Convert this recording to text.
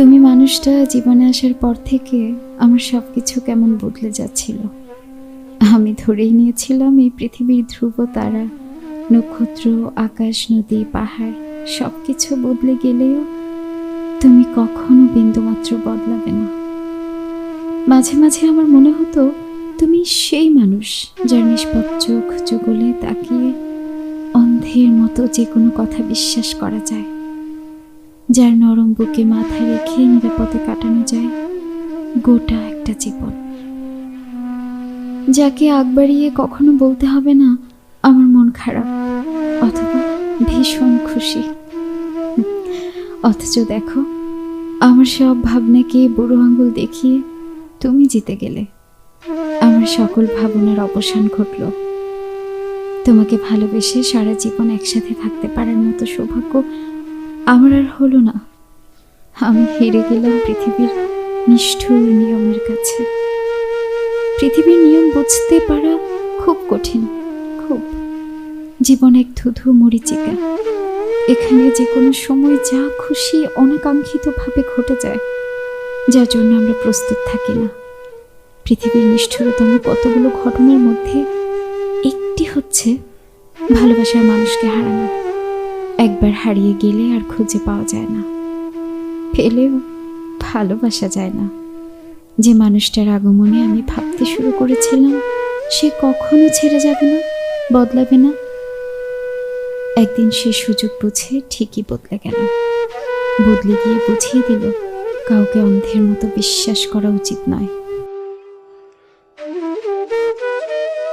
তুমি মানুষটা জীবনে আসার পর থেকে আমার সব কিছু কেমন বদলে যাচ্ছিল। আমি ধরেই নিয়েছিলাম এই পৃথিবীর ধ্রুব তারা, নক্ষত্র, আকাশ, নদী, পাহাড় সব কিছু বদলে গেলেও তুমি কখনো বিন্দুমাত্র বদলাবে না। মাঝে মাঝে আমার মনে হতো তুমি সেই মানুষ যার নিষ্পাপ চোখ চোগলে তাকিয়ে অন্ধের মতো যে কোনো কথা বিশ্বাস করা যায়। যার নরম বুকে মাথায় রেখে নিরাপদে কাটানো যায়, গোটা একটা জীবন। যাকে আগ বাড়িয়ে কখনো বলতে হবে না, আমার মন খারাপ, অথবা ভীষণ খুশি। অথচ দেখো, আমার সব ভাবনাকে বুড়ো আঙ্গুল দেখিয়ে তুমি জিতে গেলে। আমার সকল ভাবনার অবসান ঘটল। তোমাকে ভালোবেসে সারা জীবন একসাথে থাকতে পারার মতো সৌভাগ্য আমার আর হলো না। আমি হেরে গেলাম পৃথিবীর নিষ্ঠুর নিয়মের কাছে। পৃথিবীর নিয়ম বুঝতে পারা খুব কঠিন, খুব। জীবন এক ধুধু মরিচিকা। এখানে যে কোনো সময় যা খুশি অনাকাঙ্ক্ষিতভাবে ঘটে যায়, যার জন্য আমরা প্রস্তুত থাকি না। পৃথিবীর নিষ্ঠুরতম কতগুলো ঘটনার মধ্যে একটি হচ্ছে ভালোবাসার মানুষকে হারানো। একবার হারিয়ে গেলে আর খুঁজে পাওয়া যায় না। পেলেও ভালোবাসা যায় না। যে মানুষটার আগমনে আমি ভাবতে শুরু করেছিলাম, সে কখনো ছেড়ে যাবে না, বদলাবে না। একদিন সে সুযোগ বুঝে ঠিকই বদলে গেল। বদলে গিয়ে বুঝিয়ে দিল, কাউকে অন্ধের মতো বিশ্বাস করা উচিত নয়।